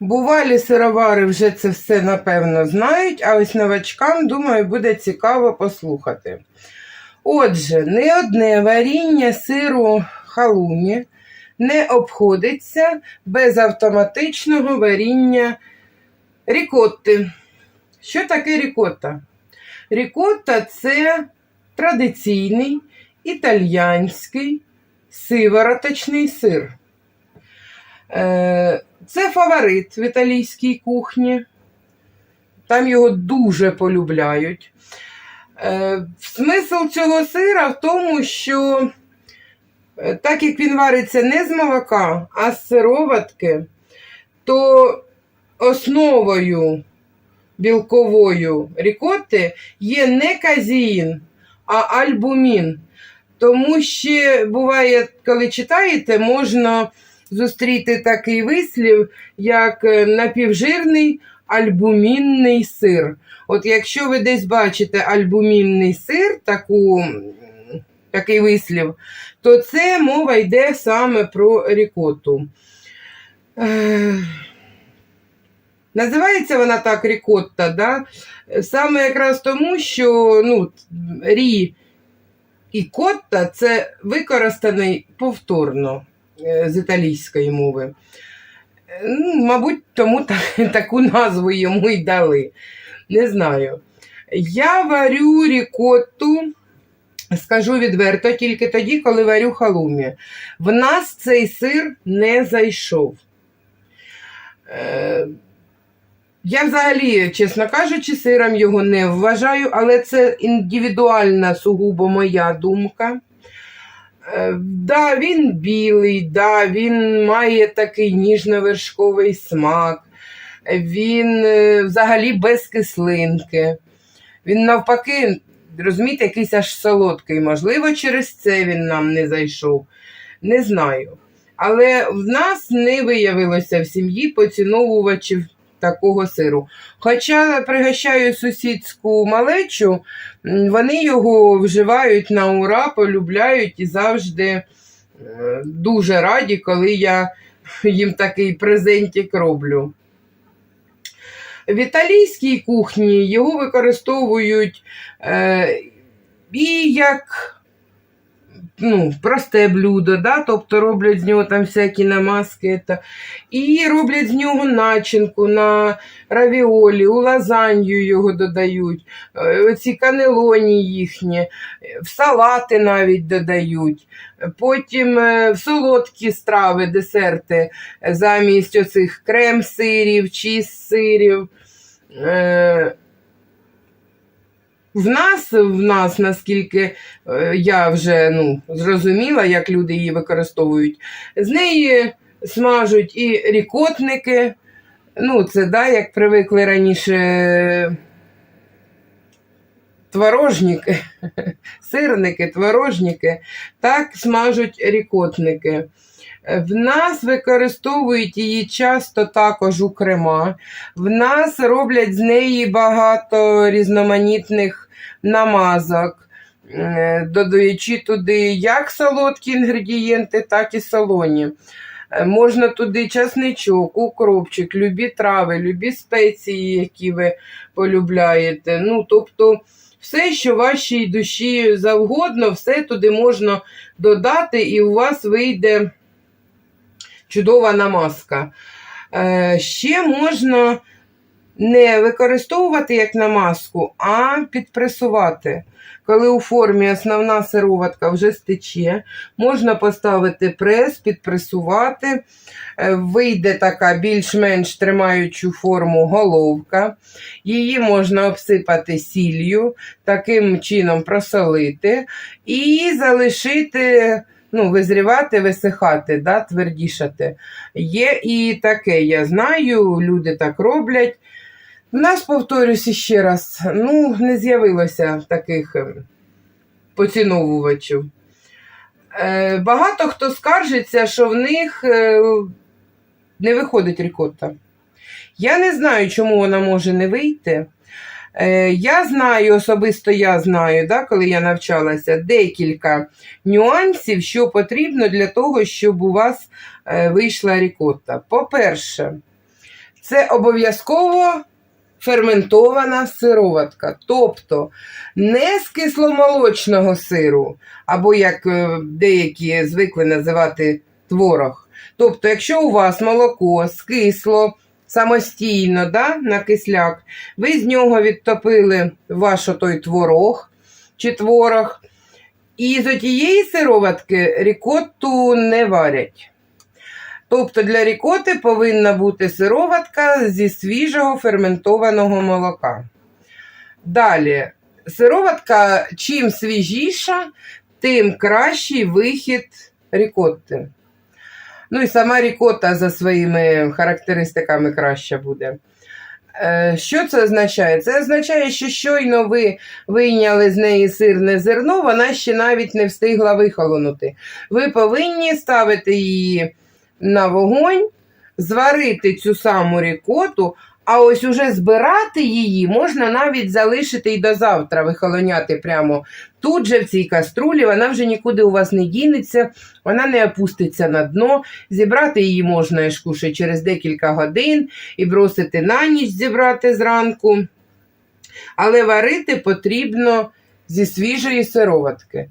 Бувалі сировари вже це все напевно знають, а ось новачкам, думаю, буде цікаво послухати. Отже, не одне варіння сиру халумі не обходиться без автоматичного варіння рікотти. Що таке рікотта? Рікотта це традиційний італьянський сивороточний сир. Е, Це фаворит в італійській кухні. Там його дуже полюбляють. Е, Смисл цього сира в тому, що так як він вариться не з молока, а з сироватки, то основою білковою рікоти є не казеїн, а альбумін. Тому ще буває, коли читаєте, можна зустріти такий вислів, як е, напівжирний альбумінний сир. От якщо ви десь бачите альбумінний сир, таку, такий вислів, то це мова йде саме про рікоту. Е, Називається вона так рікотта, да? саме якраз тому, що ну, рі і котта це використаний повторно е, з італійської мови. Ну, мабуть, тому так, таку назву йому й дали. Не знаю. Я варю рікотту, скажу відверто, тільки тоді, коли варю халумі. В нас цей сир не зайшов. Е, я взагалі, чесно кажучи, сиром його не вважаю, але це індивідуальна сугубо моя думка. Е, Да, він білий, да, він має такий ніжно-вершковий смак, він е, взагалі без кислинки. Він навпаки, розумієте, якийсь аж солодкий. Можливо, через це він нам не зайшов. Не знаю. Але в нас не виявилося в сім'ї поціновувачів такого сиру. Хоча пригощаю сусідську малечу, вони його вживають на ура, полюбляють і завжди е, дуже раді, коли я їм такий презентик роблю. В італійській кухні його використовують е, і як ну, просте блюдо, да? тобто роблять з нього там всякі намазки. Та, і роблять з нього начинку на равіолі, у лазанью його додають, е, оці канелоні їхні, в салати навіть додають. Потім е, солодкі страви, десерти е, замість оцих крем-сирів, чіз-сирів. Е, В нас, в нас, наскільки я вже ну, зрозуміла, як люди її використовують, з неї смажуть і рікотники. Ну, це да, як привикли раніше творожники, сирники, творожники, так смажуть рікотники. В нас використовують її часто також у крема. В нас роблять з неї багато різноманітних намазок, е, додаючи туди як солодкі інгредієнти, так і солоні. Е, Можна туди часничок, укропчик, любі трави, любі спеції, які ви полюбляєте. Ну, тобто, все, що вашій душі завгодно, все туди можна додати, і у вас вийде чудова намазка. Е, ще можна не використовувати як намазку, а підпресувати. Коли у формі основна сироватка вже стече, можна поставити прес, підпресувати. Е, Вийде така більш-менш тримаючу форму головка. Її можна обсипати сіллю, таким чином просолити і залишити ну, визрівати, висихати, да, твердішати. Є і таке, я знаю, люди так роблять. В нас, повторюся ще раз, ну, не з'явилося таких ем, поціновувачів. Е, багато хто скаржиться, що в них е, не виходить рікотта. Я не знаю, чому вона може не вийти. Е, Я знаю, особисто я знаю, да, коли я навчалася, декілька нюансів, що потрібно для того, щоб у вас вийшла рікотта. По-перше, це обов'язково ферментована сироватка. Тобто не з кисломолочного сиру, або як е, деякі звикли називати творог. Тобто, якщо у вас молоко скисло самостійно да, на кисляк, ви з нього відтопили ваш той творог чи творог, і з отієї сироватки рікотту не варять. Тобто для рікоти повинна бути сироватка зі свіжого ферментованого молока. Далі, сироватка чим свіжіша, тим кращий вихід рікотти. Ну і сама рікота за своїми характеристиками краща буде. Е, Що це означає? Це означає, що щойно ви вийняли з неї сирне зерно, вона ще навіть не встигла вихолонути. Ви повинні ставити її на вогонь, зварити цю саму рікоту, а ось уже збирати її можна навіть залишити і до завтра вихолоняти прямо тут же в цій каструлі. Вона вже нікуди у вас не дінеться, вона не опуститься на дно. Зібрати її можна я ж кушаю, через декілька годин і бросити на ніч зібрати зранку. Але варити потрібно зі свіжої сироватки.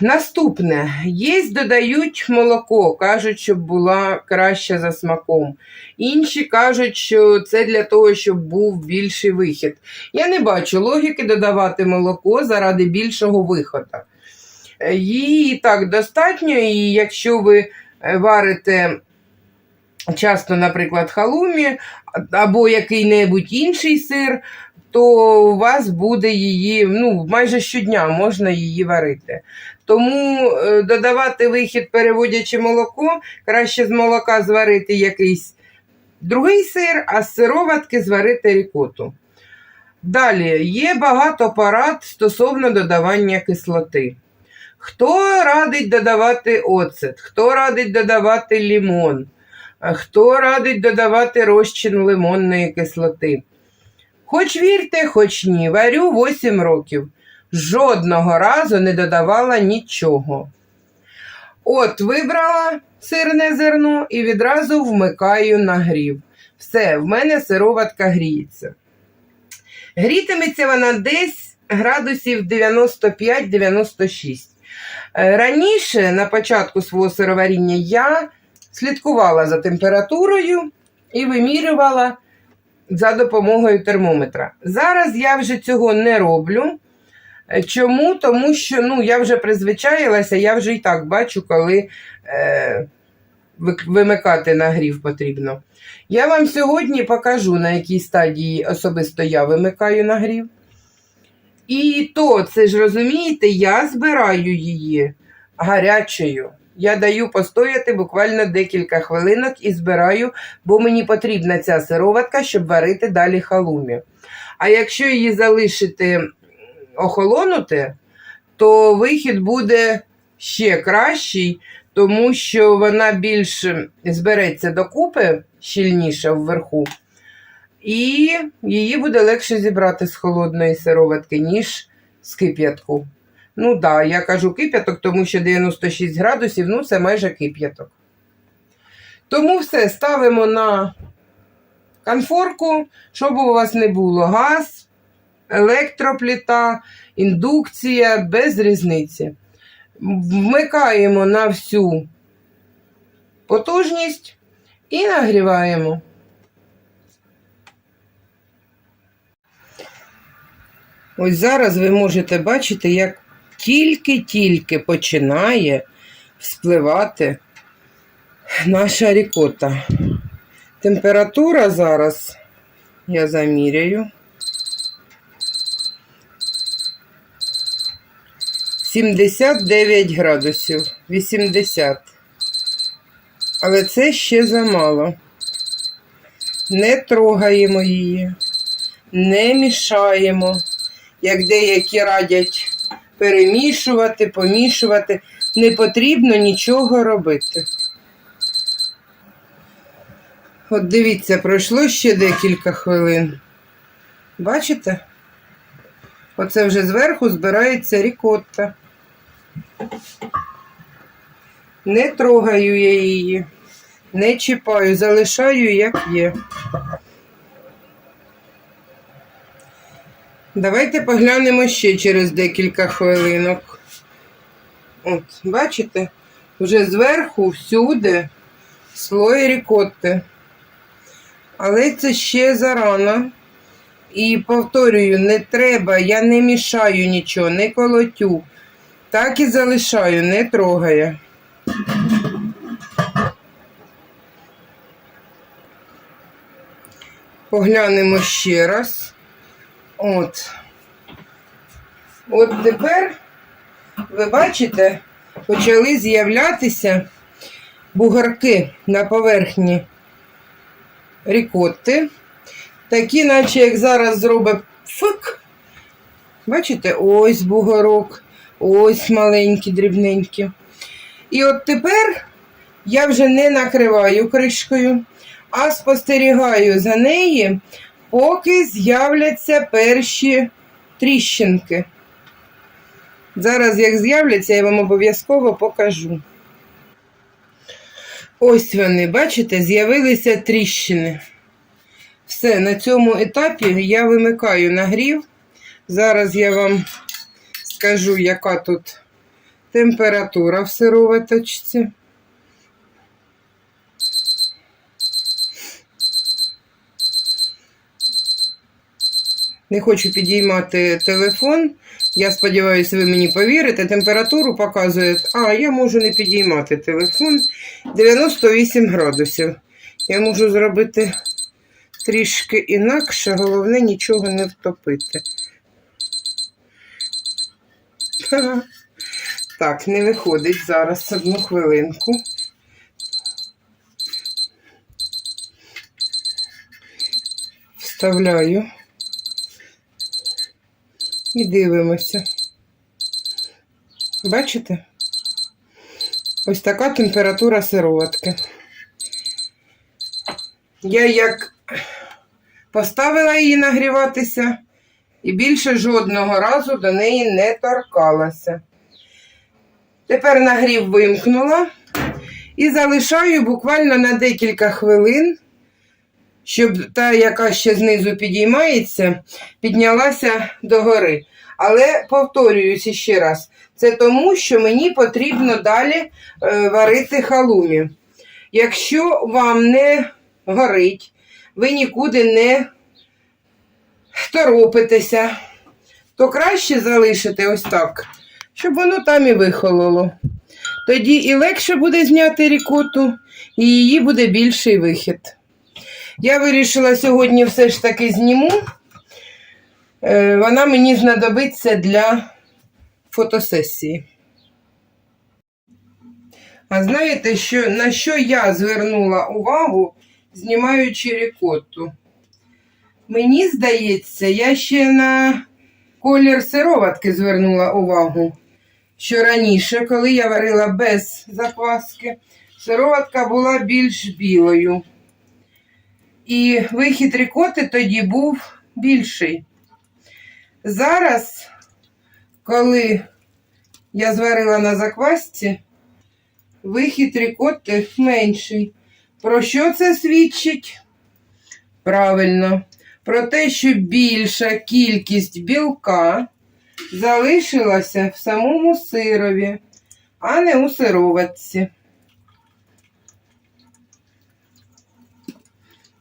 Наступне, є додають молоко, кажуть, щоб була краще за смаком. Інші кажуть, що це для того, щоб був більший вихід. Я не бачу логіки додавати молоко заради більшого виходу. Е, Її і так достатньо, і якщо ви е, варите часто, наприклад, халумі або який-небудь інший сир, то у вас буде її, ну, майже щодня можна її варити. Тому е, додавати вихід, переводячи молоко, краще з молока зварити якийсь другий сир, а з сироватки зварити рікоту. Далі є багато порад стосовно додавання кислоти. Хто радить додавати оцет, хто радить додавати лімон, хто радить додавати розчин лимонної кислоти. Хоч вірте, хоч ні, варю 8 років. Жодного разу не додавала нічого. От, вибрала сирне зерно і відразу вмикаю на грів. Все, в мене сироватка гріється. Грітиметься вона десь градусів 95-96. Е, Раніше, на початку свого сироваріння, я слідкувала за температурою і вимірювала за допомогою термометра. Зараз я вже цього не роблю. Е, Чому? Тому що ну, я вже призвичаїлася, я вже і так бачу, коли е, вимикати нагрів потрібно. Я вам сьогодні покажу, на якій стадії особисто я вимикаю нагрів. І то, це ж розумієте, я збираю її гарячою. Я даю постояти буквально декілька хвилинок і збираю, бо мені потрібна ця сироватка, щоб варити далі халумі. А якщо її залишити охолонути, то вихід буде ще кращий, тому що вона більш збереться докупи щільніше вверху, і її буде легше зібрати з холодної сироватки, ніж з кип'ятку. Ну так, да, я кажу кип'яток, тому що 96 градусів, ну це майже кип'яток. Тому все ставимо на конфорку, щоб у вас не було газ, електропліта, індукція, без різниці. Вмикаємо на всю потужність і нагріваємо. Ось зараз ви можете бачити, як тільки-тільки починає вспливати наша рікота. Температура зараз я заміряю. 79 градусів, 80. Але це ще замало. Не трогаємо її, не мішаємо, як деякі радять перемішувати, помішувати. Не потрібно нічого робити. От дивіться, пройшло ще декілька хвилин. Бачите? Оце вже зверху збирається рікотта. Не трогаю я її, не чіпаю, залишаю як є. Давайте поглянемо ще через декілька хвилинок. От, бачите, вже зверху всюди слой рікотти. Але це ще зарано. І повторюю, не треба, я не мішаю нічого, не колотю. Так і залишаю, не трогаю. Поглянемо ще раз. От. От тепер, ви бачите, почали з'являтися бугорки на поверхні рікотти. Такі, наче як зараз зробить фик. Бачите, ось бугорок, ось маленькі, дрібненькі. І от тепер я вже не накриваю кришкою, а спостерігаю за неї, поки з'являться перші тріщинки. Зараз, як з'являться, я вам обов'язково покажу. Ось вони, бачите, з'явилися тріщини. Все, на цьому етапі я вимикаю нагрів. Зараз я вам скажу, яка тут температура в сироваточці. Не хочу підіймати телефон. Я сподіваюся, ви мені повірите. Температуру показує. А, я можу не підіймати телефон. 98 градусів. Я можу зробити трішки інакше, головне нічого не втопити. Так, не виходить зараз одну хвилинку. Вставляю і дивимося. Бачите? Ось така температура сироватки. Я як поставила її нагріватися і більше жодного разу до неї не торкалася. Тепер нагрів вимкнула і залишаю буквально на декілька хвилин, щоб та, яка ще знизу підіймається, піднялася догори. Але повторююся ще раз, це тому, що мені потрібно далі е, варити халумі. Якщо вам не горить, ви нікуди не торопитеся, то краще залишити ось так, щоб воно там і вихололо. Тоді і легше буде зняти рікоту, і її буде більший вихід. Я вирішила сьогодні все ж таки зніму. Е, Вона мені знадобиться для фотосесії. А знаєте, що, на що я звернула увагу, знімаючи рікотту? Мені здається, я ще на колір сироватки звернула увагу. Що раніше, коли я варила без закваски, сироватка була більш білою. І вихід рікоти тоді був більший. Зараз, коли я зварила на заквасці, вихід рікотти менший. Про що це свідчить? Правильно, про те, що більша кількість білка залишилася в самому сирові, а не у сироватці.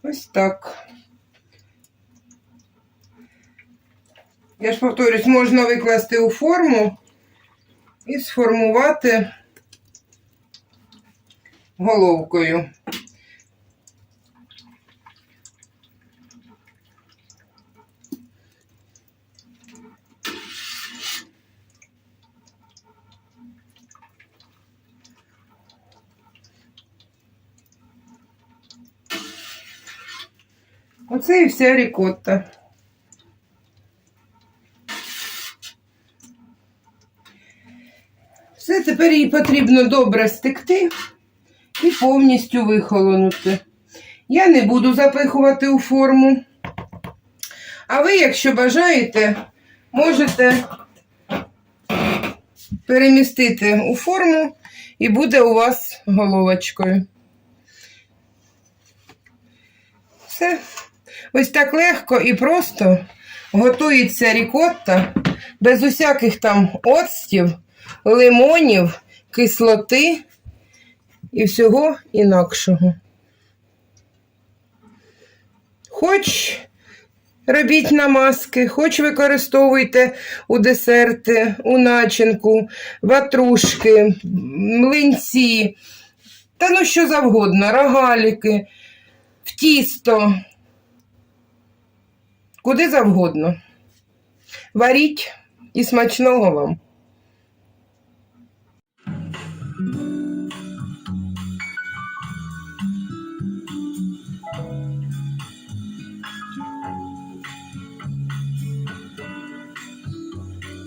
Ось так. Я ж повторюсь, можна викласти у форму і сформувати головкою. Оце і вся рікотта. Все, тепер її потрібно добре стекти і повністю вихолонути. Я не буду запихувати у форму. А ви, якщо бажаєте, можете перемістити у форму і буде у вас головочкою. Все. Ось так легко і просто готується рікотта без усяких там оцтів, лимонів, кислоти і всього інакшого. Хоч робіть намазки, хоч використовуйте у десерти, у начинку, ватрушки, млинці, та ну що завгодно, рогаліки, в тісто, куди завгодно. Варіть і смачного вам!